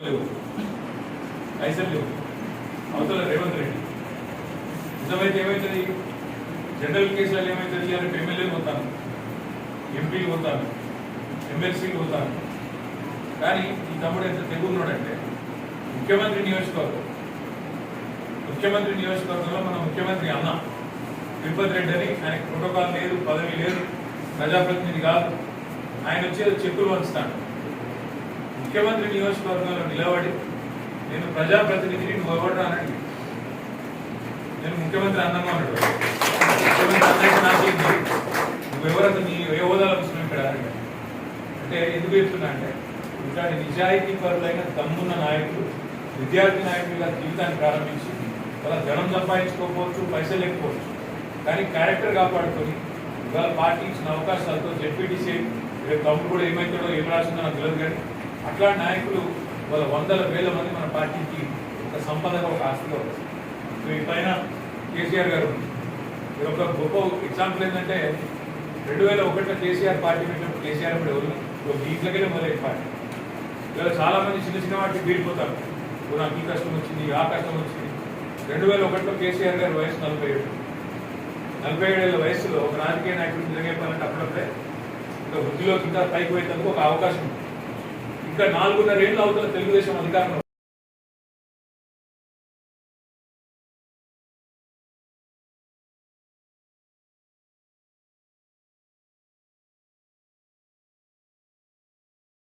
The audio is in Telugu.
లేవు. లేవు. అవతల రేవంత్ రెడ్డి. నిజమైతే ఏమవుతుంది జనరల్ కేసులలో ఏమవుతుంది అని ఎమ్మెల్యేలు పోతాను ఎంపీలు పోతాను ఎమ్మెల్సీలు పోతాను కానీ ఈ తమ్ముడు ఎంత తెగున్నాడంటే ముఖ్యమంత్రి నియోజకవర్గం. ముఖ్యమంత్రి నియోజకవర్గంలో మన ముఖ్యమంత్రి అన్న తిరుపతి రెడ్డి అని ఆయనకు ప్రోటోకాల్ లేదు పదవి లేదు ప్రజాప్రతినిధి కాదు. ఆయన వచ్చి చెప్పులు వంచుతాడు ముఖ్యమంత్రి నియోజకవర్గంలో నిలబడి నేను ప్రజాప్రతినిధిని నువ్వు నేను ముఖ్యమంత్రి అన్నను ముఖ్యమంత్రి అన్నయ్య నాకేంటి నువ్వెవరైతే నీ ఏ హోదాలో కూర్చున్నావు ఇక్కడ అంటే ఎందుకు చెప్తున్నా అంటే ఇట్లాంటి నిజాయితీ పరులైన తమ్మున్న నాయకులు విద్యార్థి నాయకులుగా జీవితాన్ని ప్రారంభించి వాళ్ళ ధనం సంపాదించుకోకపోవచ్చు పైసలు లేకపోవచ్చు కానీ క్యారెక్టర్ కాపాడుకొని ఇవాళ పార్టీ ఇచ్చిన అవకాశాలతో జెడ్పీటీసీ రేపు తమ్ముడు కూడా ఏమవుతాడో ఏం రాసిందో నాకు తెలియదు కానీ అట్లాంటి నాయకులు వాళ్ళ వందల వేల మంది మన పార్టీకి ఒక సంపదగా ఒక ఆస్తిగా వస్తుంది సో ఈ పైన కేసీఆర్ గారు ఇది ఒక గొప్ప ఎగ్జాంపుల్ ఏంటంటే రెండు వేల ఒకటిలో కేసీఆర్ పార్టీ పెట్టినప్పుడు కేసీఆర్ ఇప్పుడు ఎవరు ఒక మొదలై పార్టీ. ఇవాళ చాలామంది చిన్న చిన్న వాటికి వీడిపోతారు నాకు ఈ కష్టం వచ్చింది ఆ కష్టం వచ్చింది. రెండు వేల ఒకటిలో కేసీఆర్ గారి వయసు నలభై ఏడు. నలభై ఏడేళ్ళ వయసులో ఒక రాజకీయ నాయకుడు నిజంగా అప్పుడప్పుడే ఇంకా వృద్ధిలోకి ఇంకా పైకి పోయేందుకు ఒక అవకాశం ఉంది. ఇంకా నాలుగున్నర ఏళ్ళు అవుతున్న తెలుగుదేశం అధికారంలో